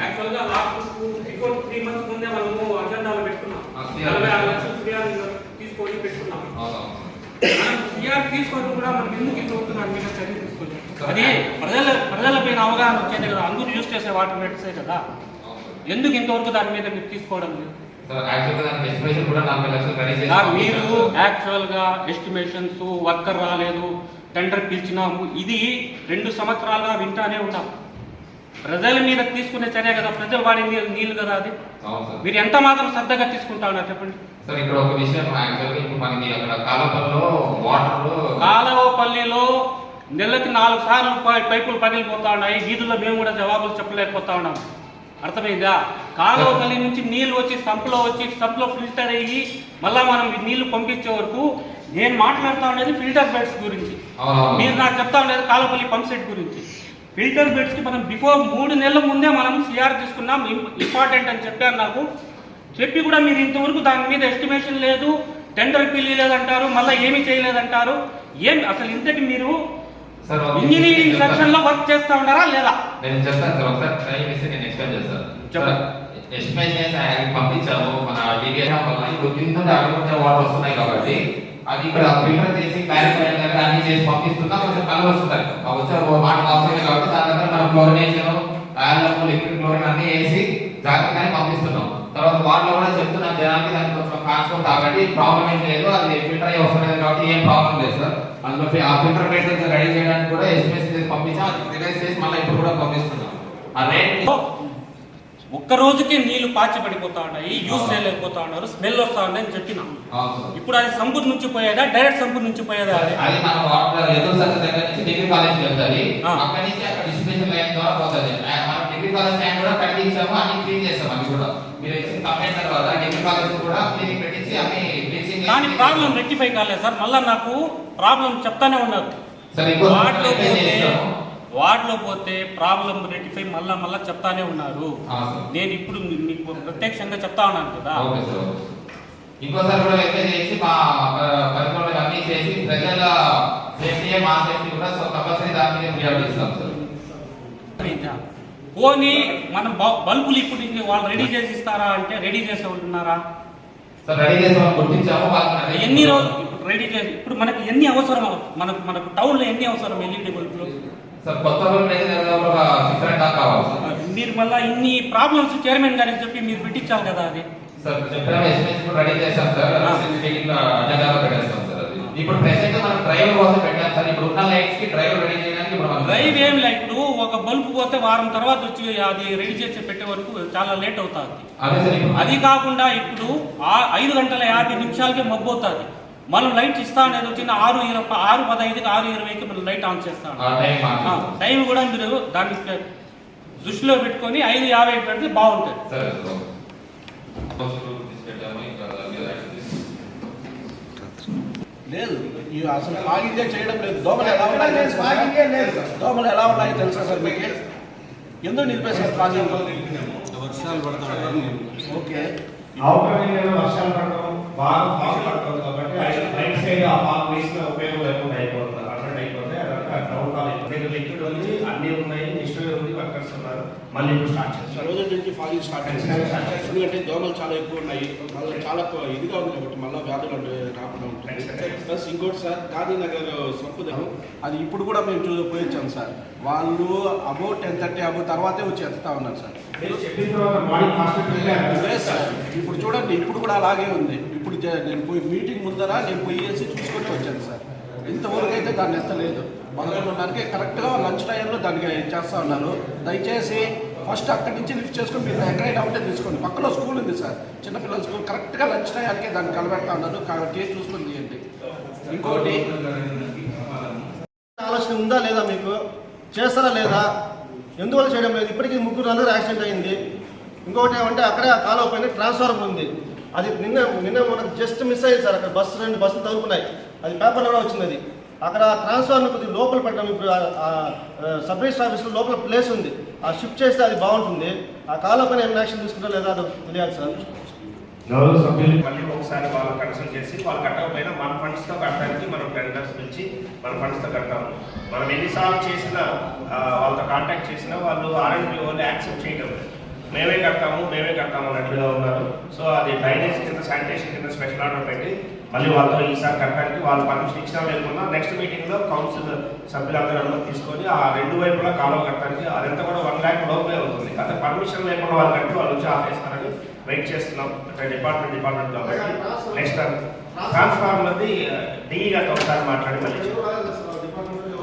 యాక్చువల్గా last before three months ముందే మనము అజెండాలో పెట్టుకున్నాం. నలభై ఆరు లక్షలు సిఆర్ తీసుకొని పెట్టుకున్నాం. మనం సిఆర్ తీసుకొని కూడా మనం ఎందుకు ఇంత అవుతుంది దాని మీద చర్య తీసుకోలేదు? అది ప్రజల ప్రజలపైన అవగాహన వచ్చేది కదా. అందరూ యూజ్ చేసే వాటర్ మెట్సే కదా. ఎందుకు ఇంతవరకు దాని మీద మీరు తీసుకోవడం లేదు? మీరు యాక్చువల్గా ఎస్టిమేషన్స్ వర్కర్ రాలేదు టెండర్ పిలిచినాము ఇది రెండు సంవత్సరాలుగా వింటానే ఉన్నాం. ప్రజల మీద తీసుకునే చర్య కదా ప్రజలు వాడే నీళ్ళు నీళ్ళు కదా అది. మీరు ఎంత మాత్రం శ్రద్ధగా తీసుకుంటా ఉన్నారు చెప్పండి. సార్ ఇక్కడ ఒక విషయం యాక్చువల్గా ఇప్పుడు మనకి అక్కడ కాలపల్లో వాటర్ కాలవపల్లిలో నెలకి నాలుగు సార్లు పైపులు పగిలిపోతా ఉన్నాయి వీధుల్లో మేము కూడా జవాబులు చెప్పలేకపోతా ఉన్నాం. అర్థమైందా? కాలువపల్లి నుంచి నీళ్ళు వచ్చి సంపులో వచ్చి సంపులో ఫిల్టర్ అయ్యి మళ్ళా మనం నీళ్ళు పంపించే వరకు నేను మాట్లాడుతా ఉండేది ఫిల్టర్ బెడ్స్ గురించి. మీరు నాకు చెప్తా ఉండేది కాలువపల్లి పంప్ సెట్ గురించి. ఫిల్టర్ బెడ్స్కి మనం బిఫోర్ మూడు నెలల ముందే మనం సిఆర్ తీసుకున్నాం. ఇంపార్టెంట్ అని చెప్పారు నాకు. చెప్పి కూడా మీరు ఇంతవరకు దాని మీద ఎస్టిమేషన్ లేదు టెండర్ పిలియలేదంటారు మళ్ళీ ఏమీ చేయలేదంటారు. ఏం అసలు ఇంతకి మీరు ఇంజనీరింగ్ విషయం సెక్షన్ చెప్తాను. లో వర్క్ చేస్తా ఉన్నారా లేదా? నేను చెప్తాను సార్ ఒకసారి టైం ఇస్తే నేను ఎక్స్ప్లెయిన్ చేస్తాను. ఎస్టిమేషన్ చేసి ఆయనకి పంపించాము మన డివిఎస్ వల్ల ఇప్పుడు కింద అడుగుంటే వాటర్ వస్తున్నాయి కాబట్టి అది ఇక్కడ ఫిల్టర్ చేసి క్లారిఫై అన్ని చేసి పంపిస్తున్నా కొంచెం కలర్ వస్తున్నాయి. వచ్చే వాటర్ అవసరమే కాబట్టి దాని దగ్గర మనం క్లోరినేషన్ ఆయిల్ లిక్విడ్ క్లోరిన్ అన్ని వేసి జాగ్రత్తగానే పంపిస్తున్నాం. తర్వాత వాటిలో కూడా చెప్తున్నాం జనానికి దానికి కొంచెం కాన్సుకొని తాగండి. ప్రాబ్లం ఏం లేదు అది ఫిల్టర్ అయ్యి వస్తున్నది కాబట్టి ఏం ప్రాబ్లం లేదు సార్ అందులో ఆ ఫిల్టర్ మెటీరియల్ రెడీ చేయడానికి కూడా ఎస్టిమేషన్ చేసి పంపించాం అది రిలైజ్ చేసి మళ్ళీ ఇప్పుడు కూడా పంపిస్తున్నాం. ఆ రేట్ ఒక్క రోజుకే నీళ్ళు పాచి పడిపోతా ఉన్నాయి యూజ్ చేయలేకపోతా ఉన్నారు స్మెల్ వస్తా ఉన్నాయి అని చెప్పినా. ఇప్పుడు అది సంపూర్ నుంచి పోయేదా డైరెక్ట్ సంపూర్ నుంచి పోయేదా అది? మన వాటర్ ఎదురు సంఘ దగ్గర నుంచి డిగ్రీ కాలేజ్ వెళ్తుంది. ఆ. అక్కడి నుంచి అక్కడ డిస్ట్రిబ్యూషన్ లైన్ ద్వారా పోతుంది. ఆ, మనం డిగ్రీ కాలేజ్ కట్టించాము అన్ని క్లీన్ చేస్తాం అవి కూడా మీరు ఇచ్చిన కంప్లైంట్ తర్వాత కాలేజ్ కూడా క్లీనింగ్ పెట్టించి అన్ని బ్లీచింగ్ కానీ ప్రాబ్లం రెక్టిఫై కాలేదు సార్ మళ్ళీ నాకు ప్రాబ్లం చెప్తానే ఉన్నారు సరే ఇంకో వార్డులో complaint పోతే. వార్డులో పోతే ప్రాబ్లం రెక్టిఫై మళ్ళా మళ్ళా చెప్తానే ఉన్నారు. నేను ఇప్పుడు మీకు ప్రత్యక్షంగా చెప్తా ఉన్నాను కదా. ఇంకోసారి కూడా వెరిఫై చేసి మా పరిపాలన అన్ని చేసి ప్రజల సేఫ్టీ మా సేఫ్టీ కూడా కంపల్సరీ దాని మీద ప్రియారిటీ ఇస్తాం సార్? పోనీ మనం బల్బులు ఇప్పుడు వాళ్ళు రెడీ చేసి ఇస్తారా అంటే రెడీ చేసే వాళ్ళకి ఎన్ని రోజులు ఇప్పుడు రెడీ చేసి ఇప్పుడు మనకి ఎన్ని అవసరం మనకు మనకు టౌన్లో ఎన్ని అవసరం ఎల్ఈడి బల్బులు? మీరు మళ్ళీ ఇన్ని ప్రాబ్లమ్స్ చైర్మన్ గారికి చెప్పి మీరు పెట్టించాలి కదా అది. ఇప్పుడు ప్రెసెంట్ మనం డ్రైవర్ కోసం పెట్టాం సార్. ఇప్పుడు ఉన్న లైట్స్కి డ్రైవర్ రెడీ చేయడానికి ఇప్పుడు మనం డ్రైవ్ ఏం ఒక బల్బు పోతే వారం తర్వాత వచ్చి అది రెడీ చేసి పెట్టే వరకు చాలా లేట్ అవుతుంది. అదే కాకుండా ఇప్పుడు ఐదు గంటల యాభై నిమిషాలకే మబ్బు అవుతుంది. మనం లైట్ ఇస్తా అనేది వచ్చిన ఆరు ఇరవై ఆరు పదహైదుకి ఆరు ఇరవైకి మనం లైట్ ఆన్ చేస్తాం. టైం కూడా మీరు దాన్ని దృష్టిలో పెట్టుకొని ఐదు యాభై పెడితే బాగుంటుంది. లేదు. అసలు ఫాగింగే చేయడం లేదు. దోమలు ఎలా ఉన్నాయి లేదు. దోమలు ఎలా ఉన్నాయి తెలుసా సార్ మీకు? ఎందుకు నిలిపేశారు ఫాగింగ్ వర్షాలు పడతాయి. ఓకే. అవకాశం వర్షాలు పడటం బాగా ఫాగ్ పడుతుంది కాబట్టి రైట్ సైడ్ ఆ ఫాగ్ వేసిన ఉపయోగం లేకుండా అయిపోతుంది. అదంతా కాల్ అయిపోతుంది. లిక్విడ్ ఉంది అన్ని ఉన్నాయి నిష్ఠ ఉంది వర్కర్స్ ఉన్నారు మళ్ళీ ఇప్పుడు స్టార్ట్ చేస్తారు రోజు నుంచి ఫాగింగ్ స్టార్ట్ అయింది ఎందుకంటే దోమలు చాలా ఎక్కువ ఉన్నాయి. మళ్ళీ చాలా ఇదిగా ఉంది కాబట్టి మళ్ళీ వ్యాధులు రాకుండా ఉంటుంది. ప్లస్ ఇంకోటి సార్ గాంధీనగర్ సంపు దగ్గర అది ఇప్పుడు కూడా మేము చూ పోయి వచ్చాం సార్. వాళ్ళు అబౌట్ టెన్ థర్టీ అబౌ తర్వాతే వచ్చి ఎత్తుతా ఉన్నారు సార్. ఇప్పుడు చూడండి ఇప్పుడు కూడా అలాగే ఉంది. నేను పోయి మీటింగ్ ముందర నేను పోయేసి చూసుకొని వచ్చాను సార్. ఇంతవరకు అయితే దాన్ని ఎత్తలేదు. పదకొండున్నరకే కరెక్ట్గా లంచ్ టైంలో దానికి చేస్తా ఉన్నారు. దయచేసి ఫస్ట్ అక్కడి నుంచి లిఫ్ట్ చేసుకొని మీరు ఎక్కడైనా ఉంటే తీసుకోండి. పక్కలో స్కూల్ ఉంది సార్. చిన్నపిల్లల స్కూల్. కరెక్ట్గా లంచ్ టైంకే దాన్ని కలబెడతా ఉన్నారు. కాబట్టి చూసుకొని తీయండి. ఇంకోటి ఆలోచన ఉందా లేదా మీకు? చేస్తారా లేదా? ఎందువల్ల చేయడం లేదు? ఇప్పటికీ ముగ్గురు నలుగురు యాక్సిడెంట్ అయింది. ఇంకొకటి ఏమంటే అక్కడే ఆ కాలువ పైన ట్రాన్స్ఫార్మర్ ఉంది. అది నిన్న నిన్న మనకు జస్ట్ మిస్ అయ్యింది సార్. అక్కడ బస్సు రెండు బస్సులు తగులుకున్నాయి. అది పేపర్లో కూడా వచ్చింది అది. అక్కడ ట్రాన్స్ఫార్మర్ కొద్దిగా లోపల పెట్టడం ఇప్పుడు ఆ- సబ్ రిజిస్టర్ ఆఫీస్లో లోపల ప్లేస్ ఉంది. ఆ షిఫ్ట్ చేస్తే అది బాగుంటుంది. ఆ కాలువ పైన ఏమైనా యాక్షన్ తీసుకుంటా లేదా అది తెలియాలి సార్. గౌరవ సభ్యులు మళ్ళీ ఒకసారి వాళ్ళు కన్సల్ట్ చేసి వాళ్ళు కట్టకపోయినా మన ఫండ్స్తో కట్టడానికి మనం టెండర్స్ పిలిచి మన ఫండ్స్తో కడతాము. మనం ఎన్నిసార్లు చేసినా వాళ్ళతో కాంటాక్ట్ చేసినా వాళ్ళు ఆర్ఎండ్బి వాళ్ళు యాక్సెప్ట్ చేయడం లేదు మేమే కడతాము మేమే కడతాము అన్నట్లుగా ఉన్నారు. సో అది డ్రైనేజ్ కింద శానిటేషన్ కింద స్పెషల్ ఆర్డర్ పెట్టి మళ్ళీ వాళ్ళతో ఈసారి కట్టడానికి వాళ్ళు పర్మిషన్ ఇచ్చినా లేకుండా నెక్స్ట్ మీటింగ్లో కౌన్సిల్ సభ్యులందరూ అనుమతి తీసుకొని ఆ రెండు వైపులా కాలువ కట్టడానికి అదంతా కూడా వన్ ల్యాక్ లోపే అవుతుంది. అదే పర్మిషన్ లేకుండా వాళ్ళు కట్టి వాళ్ళు వచ్చి ఆపేస్తారని వెయిట్ చేస్తున్నాం. డిపార్ట్మెంట్ డిపార్ట్మెంట్ కాబట్టి నెక్స్ట్ ట్రాన్స్ఫార్మర్ది డిఈ గారితో ఒకసారి మాట్లాడి మళ్ళీ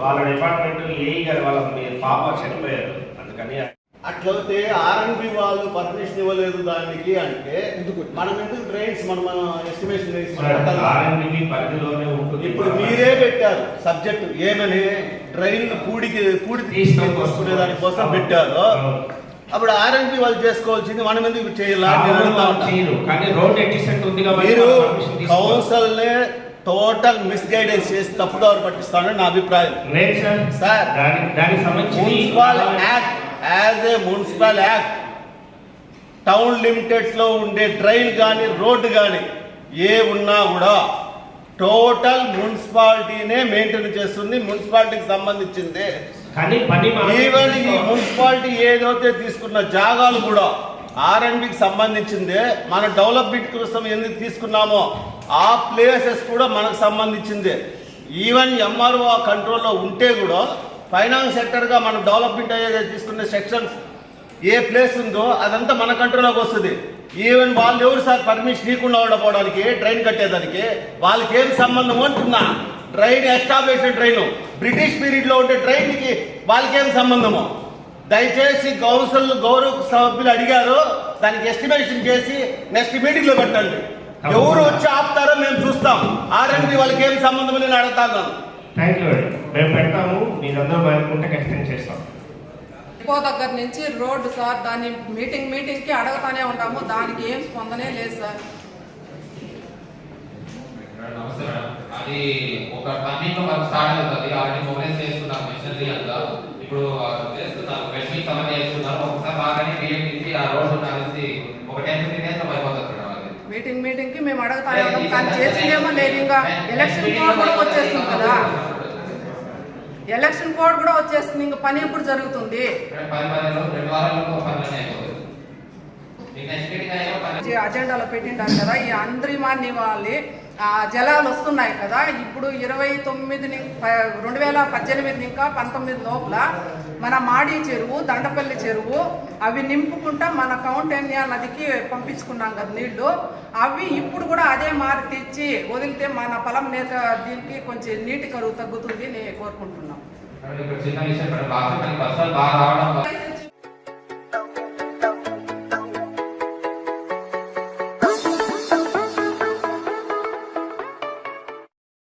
వాళ్ళ డిపార్ట్మెంట్ ఏఈ గారు వాళ్ళ పాప చనిపోయారు. అందుకని అట్లయితే ఆర్ఎన్బి వాళ్ళు పర్మిషన్ ఇవ్వలేదు దానికి అంటే మనం ఎందుకు డ్రైన్స్ మనం ఎస్టిమేషన్ ఇప్పుడు మీరే పెట్టారు సబ్జెక్ట్ ఏమని డ్రైన్ పూడికి పూడి తీసుకునే దానికోసం పెట్టారు అప్పుడు ఆర్ఎన్బి వాళ్ళు చేసుకోవాల్సింది మనం ఎందుకు చేయాలి మీరు. కౌన్సిల్ టోటల్ మిస్గైడెన్స్ చేసి తప్పుదారు పట్టిస్తానని నా అభిప్రాయం. సార్. సార్. దాని దానికి సంబంధించి municipal act as a municipal act town లిమిటెడ్స్లో ఉండే డ్రైన్ కానీ రోడ్డు కానీ ఏ ఉన్నా కూడా టోటల్ మున్సిపాలిటీనే మెయింటైన్ చేస్తుంది. మున్సిపాలిటీకి సంబంధించింది. ఈవెన్ ఈ. మున్సిపాలిటీ ఏదైతే తీసుకున్న జాగాలు కూడా ఆర్ఎండ్బికి సంబంధించిందే. మన డెవలప్మెంట్ కోసం ఎందుకు తీసుకున్నామో ఆ ప్లేసెస్ కూడా మనకు సంబంధించిందే. ఈవెన్ ఎంఆర్ఓ కంట్రోల్లో ఉంటే కూడా ఫైనాన్స్ సెక్టర్గా మనం డెవలప్మెంట్ అయ్యేది తీసుకునే సెక్షన్స్ ఏ ప్లేస్ ఉందో అదంతా మన కంట్రోల్లోకి వస్తుంది. ఈవెన్ వాళ్ళు ఎవరు సార్ పర్మిషన్ ఇవ్వకుండా ఉండకపోవడానికి డ్రైన్ కట్టేదానికి వాళ్ళకి ఏం సంబంధం అంటున్నా? డ్రైన్ ఎస్టాబ్లిష్ డ్రైన్ బ్రిటిష్ పీరియడ్లో ఉండే ట్రైన్కి వాళ్ళకేం సంబంధము? దయచేసి కౌన్సిల్ గౌరవ సభ్యులు అడిగారు దానికి ఎస్టిమేషన్ చేసి నెక్స్ట్ మీటింగ్లో పెట్టండి. ఎవరు వచ్చి ఆపుతారో మేము చూస్తాం. ఆర్ఎండి వాళ్ళకి ఏం సంబంధం నేను అడుగుతాను. థ్యాంక్ యూ మేము పెడతాము మీరందరూ అనుకుంటే ఎక్స్టెండ్ చేస్తాం. డిపో దగ్గర నుంచి రోడ్డు సార్ దాన్ని మీటింగ్ మీటింగ్కి అడగతానే ఉంటాము దానికి ఏం స్పందనే లేదు సార్. అది ఒక వన్ వీక్ మనకు స్టార్ట్ అవుతుంది. ఆల్రెడీ మొబైల్స్ చేస్తున్నాం మిషనరీ అంతా. ఇప్పుడు ఆ, చేస్తున్నాం. మెషిన్స్ అవన్నీ చేస్తున్నారు ఒకసారి బాగానే బియ్యం తీసి ఆ రోడ్డు కలిసి ఒక టెన్ ఫిఫ్టీన్ డేస్ అయిపోతుంది మేడం అది మీటింగ్ మీటింగ్కి మేము అడగతానే ఉంటాం కానీ చేసిందేమో లేదు ఇంకా ఎలక్షన్ కూడా వచ్చేస్తుంది కదా. ఎలక్షన్ కోడ్ కూడా వచ్చేస్తుంది. ఇంకా పని ఎప్పుడు జరుగుతుంది? అజెండాలో పెట్టింటారు కదా ఈ అంద్రిమాన్ని వాళ్ళి ఆ జలాలు వస్తున్నాయి కదా ఇప్పుడు ఇరవై తొమ్మిది రెండు వేల పద్దెనిమిది ఇంకా పంతొమ్మిది లోపల మన మాడి చెరువు దండపల్లి చెరువు అవి నింపుకుంటా మన కౌంటన్య నదికి పంపించుకున్నాం కదా నీళ్ళు. అవి ఇప్పుడు కూడా అదే మారి తెచ్చి వదిలితే మన పొలం నేత దీనికి కొంచెం నీటి కరువు తగ్గుతుంది నేను కోరుకుంటున్నాం.